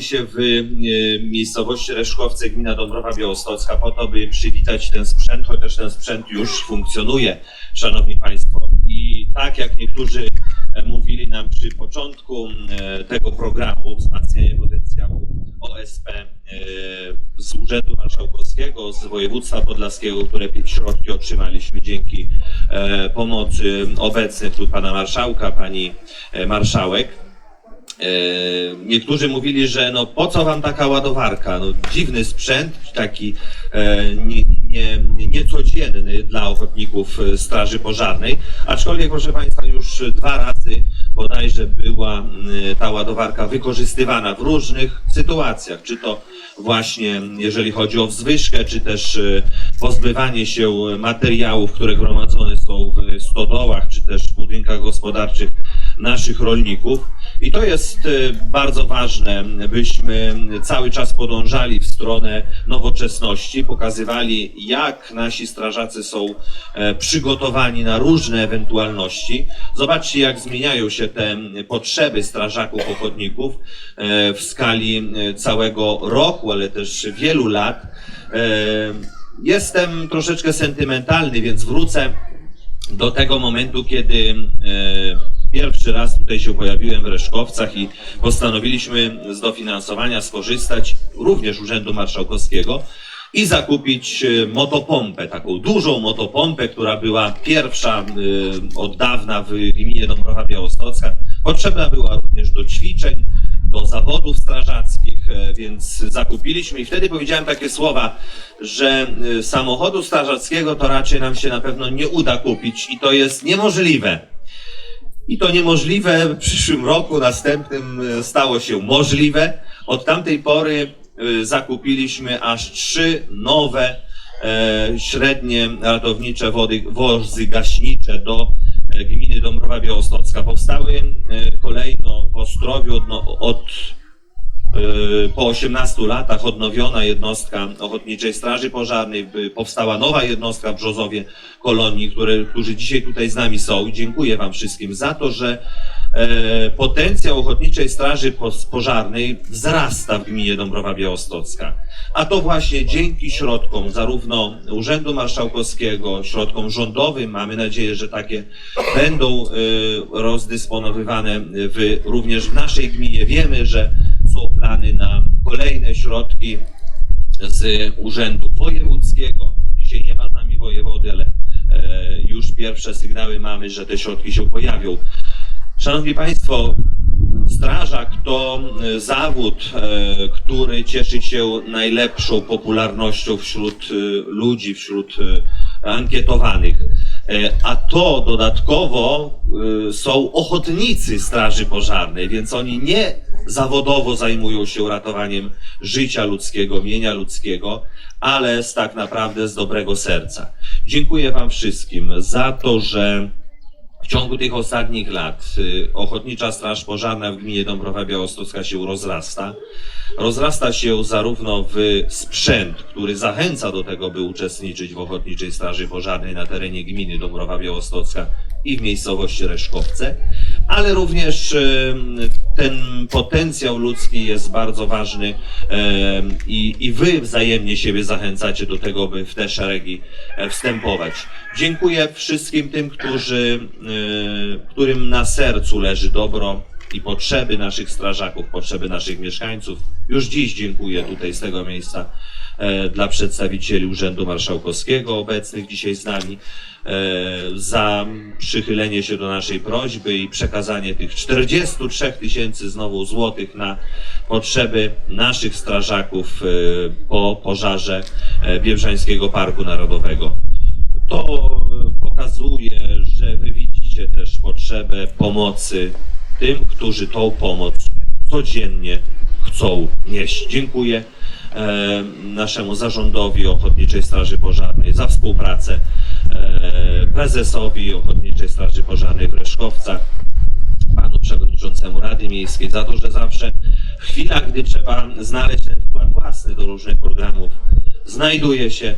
Się w e, miejscowości Reszkowce, gmina Dąbrowa Białostocka, po to, by przywitać ten sprzęt, chociaż ten sprzęt już funkcjonuje, Szanowni Państwo. I tak jak niektórzy e, mówili nam przy początku e, tego programu, wzmacnianie potencjału OSP z Urzędu Marszałkowskiego, z województwa podlaskiego, które środki otrzymaliśmy dzięki pomocy obecnych tu pana marszałka, pani marszałek. E, Niektórzy mówili, że no po co wam taka ładowarka? No, dziwny sprzęt, taki e, nie, nie, niecodzienny dla ochotników e, Straży Pożarnej. Aczkolwiek, proszę Państwa, już dwa razy bodajże była ta ładowarka wykorzystywana w różnych sytuacjach. Czy to właśnie jeżeli chodzi o wzwyżkę, czy też pozbywanie się materiałów, które gromadzone są w stodołach, czy też w budynkach gospodarczych naszych rolników. I to jest e, bardzo ważne, byśmy cały czas podążali w stronę nowoczesności, pokazywali, jak nasi strażacy są e, przygotowani na różne ewentualności. Zobaczcie, jak zmieniają się te potrzeby strażaków ochotników e, w skali całego roku, ale też wielu lat. E, Jestem troszeczkę sentymentalny, więc wrócę do tego momentu, kiedy pierwszy raz tutaj się pojawiłem w Reszkowcach i postanowiliśmy z dofinansowania skorzystać również Urzędu Marszałkowskiego i zakupić e, motopompę, taką dużą motopompę, która była pierwsza e, od dawna w gminie Dąbrowa Białostocka. Potrzebna była również do ćwiczeń, do zawodów strażackich, e, więc zakupiliśmy i wtedy powiedziałem takie słowa, że samochodu strażackiego to raczej nam się na pewno nie uda kupić i to jest niemożliwe. I to niemożliwe w przyszłym roku, następnym e, stało się możliwe. Od tamtej pory e, zakupiliśmy aż trzy nowe e, średnie ratownicze wody, wozy gaśnicze do gminy Dąbrowa Białostocka. Powstały kolejno w Ostrowiu od, od po 18 latach odnowiona jednostka Ochotniczej Straży Pożarnej, powstała nowa jednostka w Brzozowie Kolonii, które, którzy dzisiaj tutaj z nami są. Dziękuję Wam wszystkim za to, że e, potencjał Ochotniczej Straży Pożarnej wzrasta w gminie Dąbrowa Białostocka. A to właśnie dzięki środkom zarówno Urzędu Marszałkowskiego, środkom rządowym, mamy nadzieję, że takie będą e, rozdysponowywane w, również w naszej gminie. Wiemy, że są plany na kolejne środki z Urzędu Wojewódzkiego. Dzisiaj nie ma z nami wojewody, ale e, już pierwsze sygnały mamy, że te środki się pojawią. Szanowni Państwo, strażak to e, zawód, e, który cieszy się najlepszą popularnością wśród ludzi, wśród ankietowanych. A to dodatkowo są ochotnicy Straży Pożarnej, więc oni nie zawodowo zajmują się ratowaniem życia ludzkiego, mienia ludzkiego, ale z tak naprawdę z dobrego serca. Dziękuję Wam wszystkim za to, że w ciągu tych ostatnich lat y, Ochotnicza Straż Pożarna w gminie Dąbrowa Białostocka się rozrasta. Rozrasta się zarówno w sprzęt, który zachęca do tego, by uczestniczyć w Ochotniczej Straży Pożarnej na terenie gminy Dąbrowa Białostocka i w miejscowości Reszkowce, ale również y, ten potencjał ludzki jest bardzo ważny y, i, i wy wzajemnie siebie zachęcacie do tego, by w te szeregi e, wstępować. Dziękuję wszystkim tym, którzy, którym na sercu leży dobro i potrzeby naszych strażaków, potrzeby naszych mieszkańców. Już dziś dziękuję tutaj z tego miejsca e, dla przedstawicieli Urzędu Marszałkowskiego obecnych dzisiaj z nami e, za przychylenie się do naszej prośby i przekazanie tych 43 tysięcy znowu złotych na potrzeby naszych strażaków e, po pożarze e, Biebrzańskiego Parku Narodowego. To pokazuje, że wy widzicie też potrzebę pomocy tym, którzy tą pomoc codziennie chcą nieść. Dziękuję e, naszemu zarządowi Ochotniczej Straży Pożarnej za współpracę, e, prezesowi Ochotniczej Straży Pożarnej w Reszkowcach, panu przewodniczącemu Rady Miejskiej za to, że zawsze w chwilach, gdy trzeba znaleźć ten wkład własny do różnych programów, znajduje się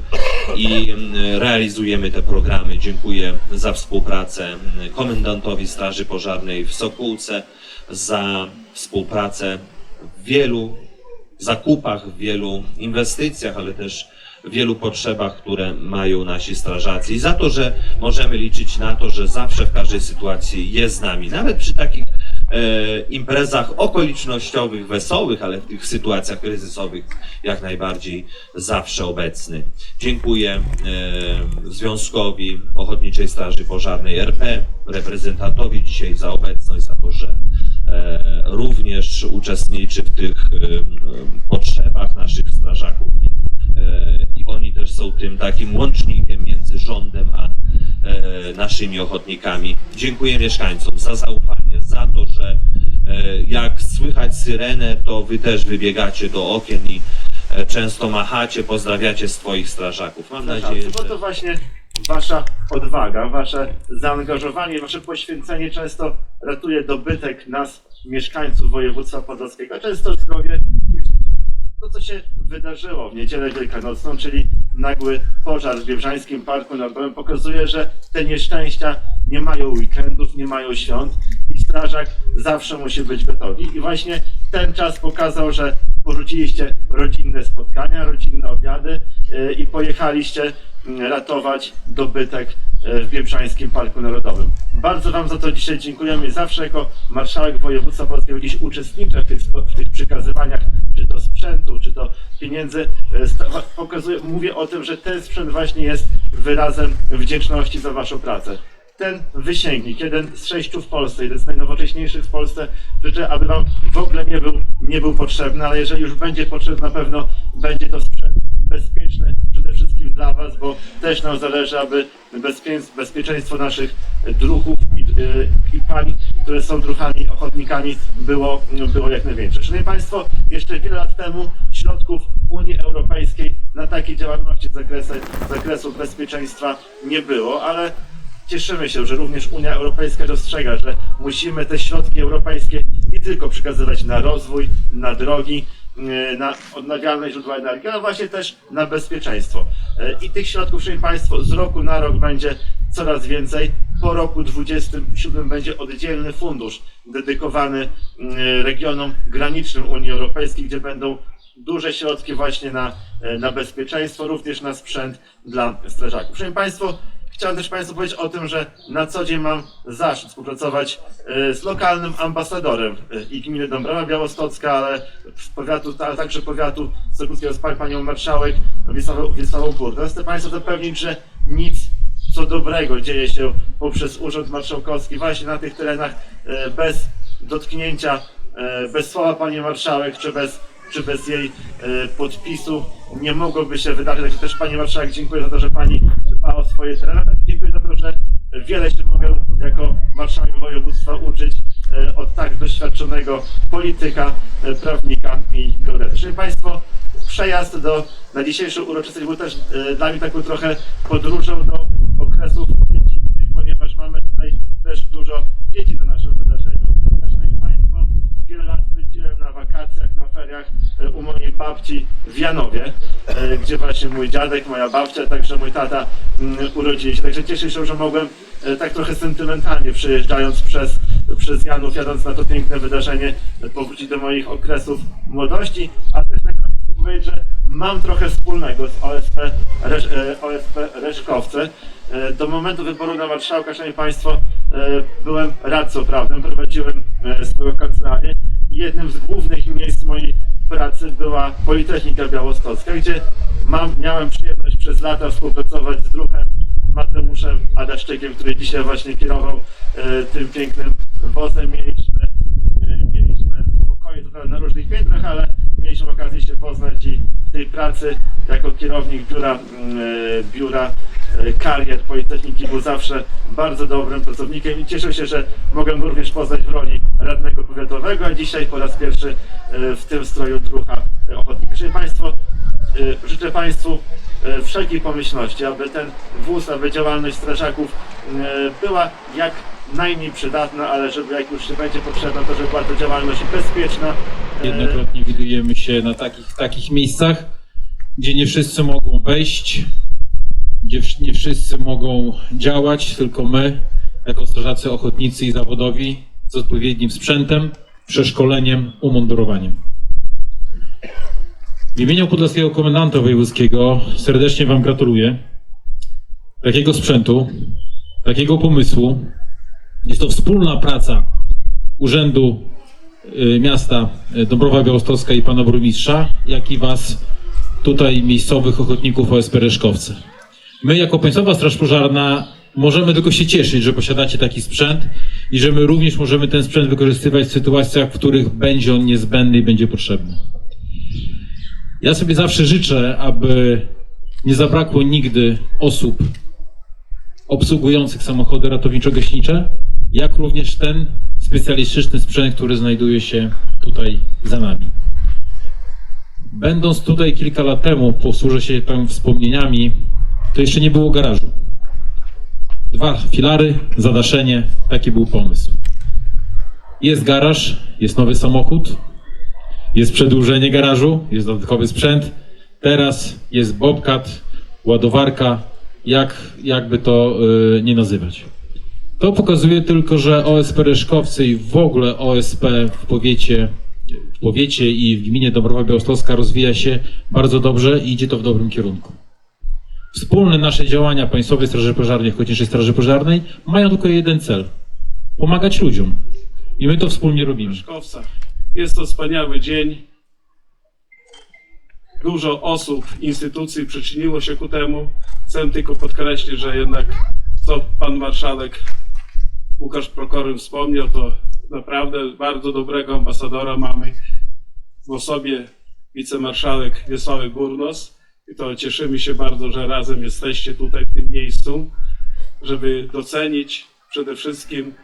i mm, realizujemy te programy. Dziękuję za współpracę mm, komendantowi Straży Pożarnej w Sokółce, za współpracę w wielu zakupach, w wielu inwestycjach, ale też wielu potrzebach, które mają nasi strażacy. I za to, że możemy liczyć na to, że zawsze w każdej sytuacji jest z nami, nawet przy takich e, imprezach okolicznościowych, wesołych, ale w tych sytuacjach kryzysowych jak najbardziej zawsze obecny. Dziękuję e, Związkowi Ochotniczej Straży Pożarnej RP, reprezentantowi dzisiaj za obecność, za to, że również uczestniczy w tych e, e, potrzebach naszych strażaków i, e, oni też są tym takim łącznikiem między rządem a e, naszymi ochotnikami. Dziękuję mieszkańcom za zaufanie, za to, że e, jak słychać syrenę, to wy też wybiegacie do okien i e, często machacie, pozdrawiacie swoich strażaków. Mam nadzieję, Bo to że... właśnie wasza odwaga, wasze zaangażowanie, wasze poświęcenie często ratuje dobytek nas, mieszkańców województwa podlaskiego, a często zdrowie i życie. To, co się wydarzyło w niedzielę wielkanocną, czyli nagły pożar w Biebrzańskim Parku Narodowym, pokazuje, że te nieszczęścia nie mają weekendów, nie mają świąt i strażak zawsze musi być gotowy. I właśnie ten czas pokazał, że porzuciliście rodzinne spotkania, rodzinne obiady yy, i pojechaliście ratować dobytek yy, w Biebrzańskim Parku Narodowym. Bardzo Wam za to dzisiaj dziękujemy. Zawsze jako marszałek województwa polskiego dziś uczestniczę w tych, w tych przekazywaniach, czy to sprzętu, czy to pieniędzy. Sta- Pokazuję, mówię o tym, że ten sprzęt właśnie jest wyrazem wdzięczności za Waszą pracę ten wysięgnik, jeden z sześciu w Polsce, jeden z najnowocześniejszych w Polsce, życzę, aby Wam w ogóle nie był, nie był potrzebny, ale jeżeli już będzie potrzebny, na pewno będzie to sprzęt bezpieczny przede wszystkim dla Was, bo też nam zależy, aby bezpie- bezpieczeństwo naszych druhów i, yy, i pań, które są druhami, ochotnikami, było, było jak największe. Szanowni Państwo, jeszcze wiele lat temu środków Unii Europejskiej na takie działalności z zakresu, z zakresu bezpieczeństwa nie było, ale Cieszymy się, że również Unia Europejska dostrzega, że musimy te środki europejskie nie tylko przekazywać na rozwój, na drogi, na odnawialne źródła energii, ale właśnie też na bezpieczeństwo. Yy, I tych środków, szanowni Państwo, z roku na rok będzie coraz więcej. Po roku 27 będzie oddzielny fundusz dedykowany yy, regionom granicznym Unii Europejskiej, gdzie będą duże środki właśnie na, na bezpieczeństwo, również na sprzęt dla strażaków. Szanowni Państwo, Chciałem też Państwu powiedzieć o tym, że na co dzień mam zaszczyt współpracować e, z lokalnym ambasadorem e, i gminy Dąbrowa Białostocka, ale powiatu, ale także powiatu Sokółskiego z pan- panią marszałek Wiesławą, Wiesławą Burdę. Chcę Państwa zapewnić, że nic co dobrego dzieje się poprzez Urząd Marszałkowski właśnie na tych terenach e, bez dotknięcia, bez słowa pani marszałek, czy bez czy bez jej podpisu nie mogłoby się wydarzyć. Także też Pani Marszałek dziękuję za to, że Pani dba o swoje tereny. Dziękuję za to, że wiele się mogę jako marszałek województwa uczyć e, od tak doświadczonego polityka, e, prawnika i geodety. Szanowni Państwo, przejazd do, na dzisiejszą uroczystość był też e, dla mnie taką trochę podróżą do okresów dziecinnych, ponieważ mamy tutaj też dużo dzieci na naszym wydarzeniu. Szanowni Państwo, wiele lat spędziłem na wakacjach, na feriach e, u mojej babci w Janowie, e, gdzie właśnie mój dziadek, moja babcia, także mój tata mm, urodzili się. Także cieszę się, że mogłem e, tak trochę sentymentalnie przejeżdżając przez, przez Janów, jadąc na to piękne wydarzenie, e, powrócić do moich okresów młodości, a też na koniec chcę powiedzieć, że mam trochę wspólnego z OSP, Resz, OSP Reszkowce. Do momentu wyboru na marszałka, szanowni Państwo, byłem radcą prawnym, prowadziłem swoją kancelarię jednym z głównych miejsc mojej pracy była Politechnika Białostocka, gdzie mam, miałem przyjemność przez lata współpracować z druhem Mateuszem Adaszczykiem, który dzisiaj właśnie kierował e, tym pięknym wozem. Mieliśmy, e, mieliśmy pokoje na różnych piętrach, ale mieliśmy okazję się poznać i w tej pracy jako kierownik biura, mm, e, biura karier Politechniki był zawsze bardzo dobrym pracownikiem i cieszę się, że mogę go również poznać w roli radnego powiatowego, a dzisiaj po raz pierwszy e, w tym stroju drucha e, ochotnika. Szanowni Państwo, e, życzę Państwu e, wszelkiej pomyślności, aby ten wóz, aby działalność strażaków e, była jak najmniej przydatna, ale żeby jak już się będzie potrzebna, to żeby była to działalność bezpieczna. e, Jednokrotnie widujemy się na takich, takich miejscach, gdzie nie wszyscy mogą wejść, nie wszyscy mogą działać, tylko my, jako strażacy ochotnicy i zawodowi, z odpowiednim sprzętem, przeszkoleniem, umundurowaniem. imieniu Podlaskiego Komendanta Wojewódzkiego serdecznie Wam gratuluję takiego sprzętu, takiego pomysłu. Jest to wspólna praca Urzędu y, Miasta y, Dąbrowa Białostocka i Pana Burmistrza, jak i Was tutaj miejscowych ochotników OSP Reszkowce. My jako Państwowa Straż Pożarna możemy tylko się cieszyć, że posiadacie taki sprzęt i że my również możemy ten sprzęt wykorzystywać w sytuacjach, w których będzie on niezbędny i będzie potrzebny. Ja sobie zawsze życzę, aby nie zabrakło nigdy osób obsługujących samochody ratowniczo-gaśnicze, jak również ten specjalistyczny sprzęt, który znajduje się tutaj za nami. Będąc tutaj kilka lat temu, posłużę się tam wspomnieniami, to jeszcze nie było garażu. Dwa filary, zadaszenie, taki był pomysł. Jest garaż, jest nowy samochód, jest przedłużenie garażu, jest dodatkowy sprzęt. Teraz jest bobcat, ładowarka, jak, jakby to y, nie nazywać. To pokazuje tylko, że OSP Reszkowcy i w ogóle OSP w powiecie, w powiecie i w gminie Dąbrowa Białostocka rozwija się bardzo dobrze i idzie to w dobrym kierunku. Wspólne nasze działania Państwowej Straży Pożarnej, Ochotniczej Straży Pożarnej mają tylko jeden cel. Pomagać ludziom. I my to wspólnie robimy. Mieszkowca. Jest to wspaniały dzień. Dużo osób, instytucji przyczyniło się ku temu. Chcę tylko podkreślić, że jednak co pan marszałek Łukasz Prokorym wspomniał, to naprawdę bardzo dobrego ambasadora mamy w osobie wicemarszałek Wiesławy Górnos. To cieszymy się bardzo, że razem jesteście tutaj w tym miejscu, żeby docenić przede wszystkim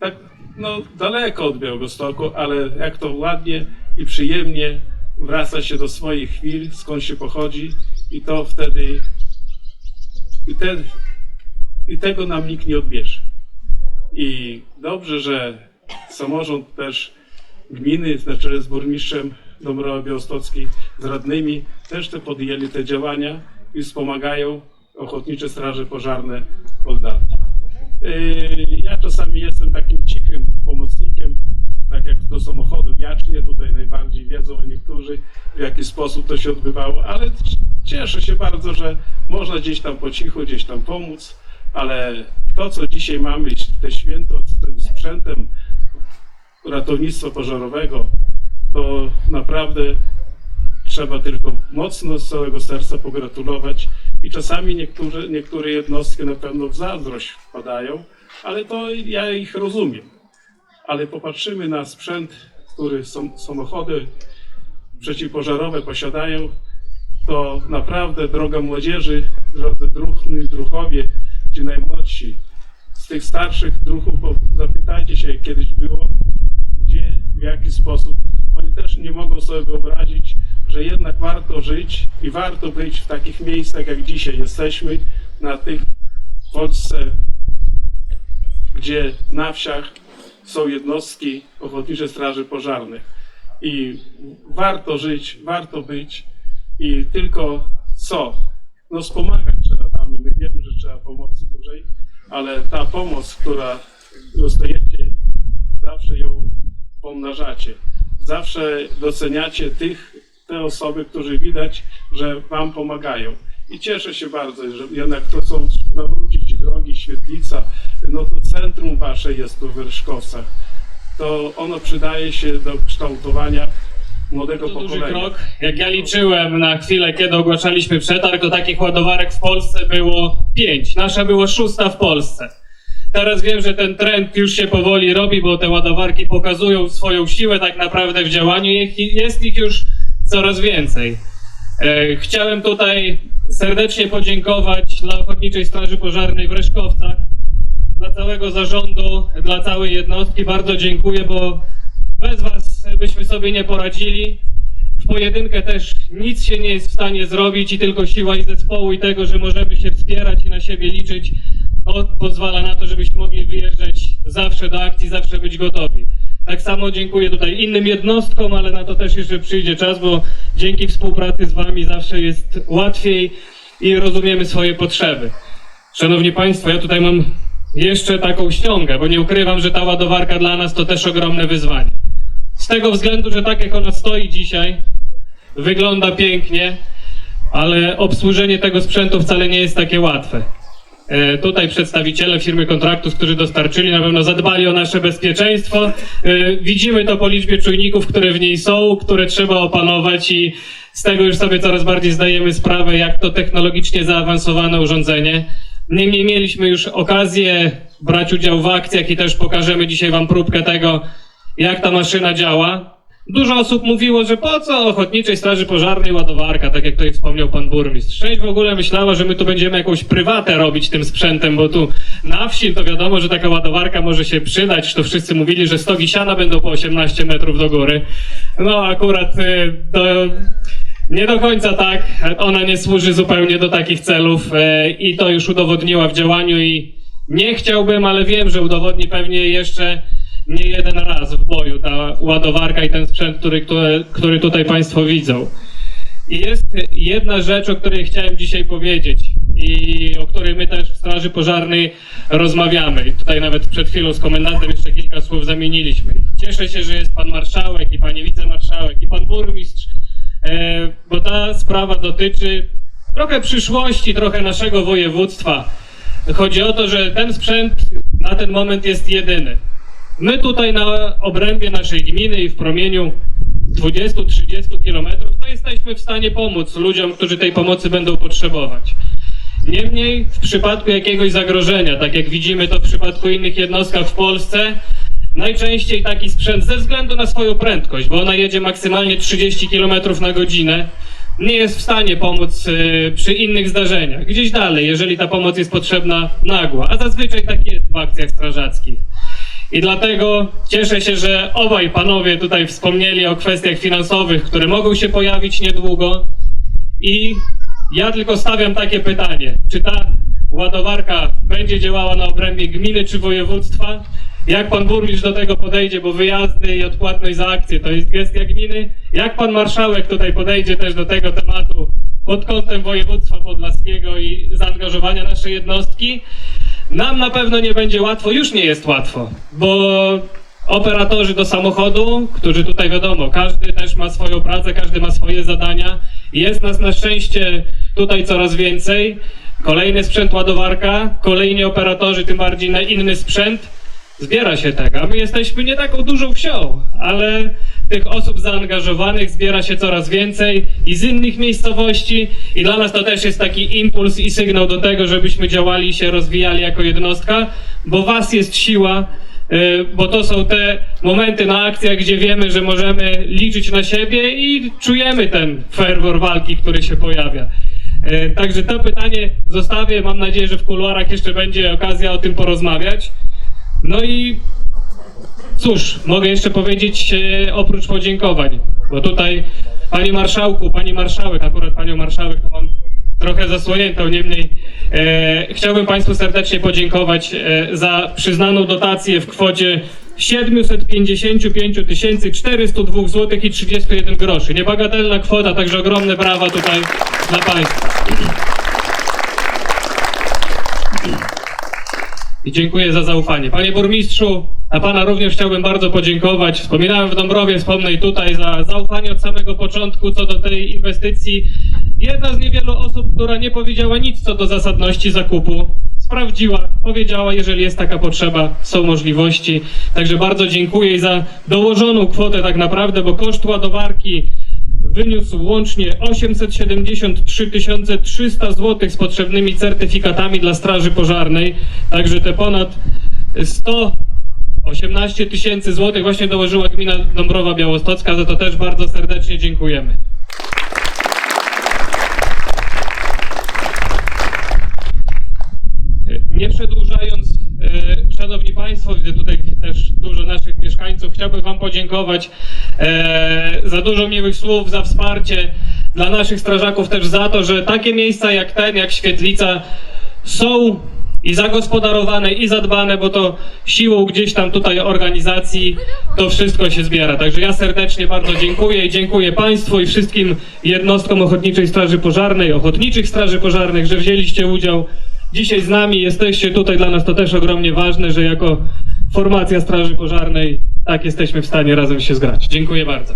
tak no, daleko od Białegostoku, ale jak to ładnie i przyjemnie wraca się do swoich chwil, skąd się pochodzi i to wtedy i, te, i tego nam nikt nie odbierze. I dobrze, że samorząd też gminy na czele z burmistrzem Dąbrowy Białostockiej, z radnymi też te podjęli te działania i wspomagają ochotnicze straże pożarne lat. Yy, Ja czasami jestem takim cichym pomocnikiem, tak jak do samochodu wjacznie, tutaj najbardziej wiedzą niektórzy, w jaki sposób to się odbywało, ale cieszę się bardzo, że można gdzieś tam po cichu, gdzieś tam pomóc, ale to, co dzisiaj mamy, te święto z tym sprzętem ratownictwa pożarowego, to naprawdę trzeba tylko mocno z całego serca pogratulować i czasami niektóre, niektóre jednostki na pewno w zazdrość wpadają, ale to ja ich rozumiem. Ale popatrzymy na sprzęt, który są, samochody przeciwpożarowe posiadają, to naprawdę droga młodzieży, drodzy druhny, druchowie, ci najmłodsi, z tych starszych druhów, zapytajcie się, kiedyś było, gdzie, w jaki sposób. Oni też nie mogą sobie wyobrazić, że jednak warto żyć i warto być w takich miejscach, jak dzisiaj jesteśmy, na tych w Polsce, gdzie na wsiach są jednostki Ochotnicze Straży Pożarnych. I warto żyć, warto być i tylko co? No wspomagać trzeba mamy. My wiemy, że trzeba pomocy dużej, ale ta pomoc, która dostajecie, zawsze ją pomnażacie. Zawsze doceniacie tych, te osoby, którzy widać, że wam pomagają. I cieszę się bardzo, że jednak to są nawrócić drogi, świetlica, no to centrum wasze jest tu w Ryszkowcach. To ono przydaje się do kształtowania młodego To duży pokolenia. krok. Jak ja liczyłem na chwilę, kiedy ogłaszaliśmy przetarg, to takich ładowarek w Polsce było pięć. Nasza była szósta w Polsce. Teraz wiem, że ten trend już się powoli robi, bo te ładowarki pokazują swoją siłę tak naprawdę w działaniu. Jest ich już coraz więcej. E, Chciałem tutaj serdecznie podziękować dla Ochotniczej Straży Pożarnej w Reszkowcach, dla całego zarządu, dla całej jednostki. Bardzo dziękuję, bo bez Was byśmy sobie nie poradzili. W pojedynkę też nic się nie jest w stanie zrobić i tylko siła i zespołu i tego, że możemy się wspierać i na siebie liczyć, to pozwala na to, żebyśmy mogli wyjeżdżać zawsze do akcji, zawsze być gotowi. Tak samo dziękuję tutaj innym jednostkom, ale na to też jeszcze przyjdzie czas, bo dzięki współpracy z Wami zawsze jest łatwiej i rozumiemy swoje potrzeby. Szanowni Państwo, ja tutaj mam jeszcze taką ściągę, bo nie ukrywam, że ta ładowarka dla nas to też ogromne wyzwanie. Z tego względu, że tak jak ona stoi dzisiaj, wygląda pięknie, ale obsłużenie tego sprzętu wcale nie jest takie łatwe. E, Tutaj przedstawiciele firmy kontraktus, którzy dostarczyli, na pewno zadbali o nasze bezpieczeństwo. E, Widzimy to po liczbie czujników, które w niej są, które trzeba opanować i z tego już sobie coraz bardziej zdajemy sprawę, jak to technologicznie zaawansowane urządzenie. Niemniej mieliśmy już okazję brać udział w akcjach i też pokażemy dzisiaj Wam próbkę tego, jak ta maszyna działa. Dużo osób mówiło, że po co Ochotniczej Straży Pożarnej ładowarka, tak jak tutaj wspomniał pan burmistrz. Część w ogóle myślała, że my tu będziemy jakąś prywatę robić tym sprzętem, bo tu na wsi to wiadomo, że taka ładowarka może się przydać. To wszyscy mówili, że stogi siana będą po 18 metrów do góry. No akurat y, nie do końca tak. Ona nie służy zupełnie do takich celów e, i to już udowodniła w działaniu i nie chciałbym, ale wiem, że udowodni pewnie jeszcze nie jeden raz w boju ta ładowarka i ten sprzęt, który, który, który tutaj Państwo widzą. I jest jedna rzecz, o której chciałem dzisiaj powiedzieć i o której my też w Straży Pożarnej rozmawiamy. I tutaj nawet przed chwilą z komendantem jeszcze kilka słów zamieniliśmy. Cieszę się, że jest pan marszałek i pani wicemarszałek i pan burmistrz, e, bo ta sprawa dotyczy trochę przyszłości, trochę naszego województwa. Chodzi o to, że ten sprzęt na ten moment jest jedyny. My tutaj na obrębie naszej gminy i w promieniu 20-30 kilometrów, to jesteśmy w stanie pomóc ludziom, którzy tej pomocy będą potrzebować. Niemniej w przypadku jakiegoś zagrożenia, tak jak widzimy to w przypadku innych jednostek w Polsce, najczęściej taki sprzęt ze względu na swoją prędkość, bo ona jedzie maksymalnie 30 km na godzinę, nie jest w stanie pomóc y, przy innych zdarzeniach. Gdzieś dalej, jeżeli ta pomoc jest potrzebna nagła, a zazwyczaj tak jest w akcjach strażackich. I dlatego cieszę się, że obaj panowie tutaj wspomnieli o kwestiach finansowych, które mogą się pojawić niedługo. I ja tylko stawiam takie pytanie: czy ta ładowarka będzie działała na obrębie gminy czy województwa? Jak pan burmistrz do tego podejdzie, bo wyjazdy i odpłatność za akcje to jest gestia gminy? Jak pan marszałek tutaj podejdzie też do tego tematu pod kątem województwa podlaskiego i zaangażowania naszej jednostki? Nam na pewno nie będzie łatwo, już nie jest łatwo, bo operatorzy do samochodu, którzy tutaj wiadomo, każdy też ma swoją pracę, każdy ma swoje zadania. Jest nas na szczęście tutaj coraz więcej. Kolejny sprzęt ładowarka, kolejni operatorzy, tym bardziej na inny sprzęt. Zbiera się tego. My jesteśmy nie taką dużą wsią, ale tych osób zaangażowanych zbiera się coraz więcej i z innych miejscowości i dla nas to też jest taki impuls i sygnał do tego, żebyśmy działali i się rozwijali jako jednostka, bo was jest siła, y, bo to są te momenty na akcjach, gdzie wiemy, że możemy liczyć na siebie i czujemy ten ferwor walki, który się pojawia. Y, Także to pytanie zostawię. Mam nadzieję, że w kuluarach jeszcze będzie okazja o tym porozmawiać. No i Cóż, mogę jeszcze powiedzieć e, oprócz podziękowań, bo tutaj panie marszałku, pani marszałek, akurat panią marszałek mam trochę zasłoniętą, niemniej e, chciałbym państwu serdecznie podziękować e, za przyznaną dotację w kwocie 755 402 zł i 31 groszy. Niebagatelna kwota, także ogromne brawa tutaj dla państwa. I dziękuję za zaufanie. Panie burmistrzu, a pana również chciałbym bardzo podziękować. Wspominałem w Dąbrowie, wspomnę i tutaj za zaufanie od samego początku co do tej inwestycji. Jedna z niewielu osób, która nie powiedziała nic co do zasadności zakupu. Sprawdziła, powiedziała, jeżeli jest taka potrzeba, są możliwości. Także bardzo dziękuję i za dołożoną kwotę tak naprawdę, bo koszt ładowarki wyniósł łącznie 873 300 zł z potrzebnymi certyfikatami dla Straży Pożarnej. Także te ponad 118 tysięcy złotych właśnie dołożyła gmina Dąbrowa Białostocka, za to też bardzo serdecznie dziękujemy. Nie Państwo, widzę tutaj też dużo naszych mieszkańców, chciałbym Wam podziękować e, za dużo miłych słów, za wsparcie dla naszych strażaków, też za to, że takie miejsca jak ten, jak Świetlica są i zagospodarowane, i zadbane, bo to siłą gdzieś tam tutaj organizacji to wszystko się zbiera. Także ja serdecznie bardzo dziękuję i dziękuję Państwu i wszystkim jednostkom Ochotniczej Straży Pożarnej, Ochotniczych Straży Pożarnych, że wzięliście udział dzisiaj z nami, jesteście tutaj, dla nas to też ogromnie ważne, że jako formacja Straży Pożarnej tak jesteśmy w stanie razem się zgrać. Dziękuję bardzo.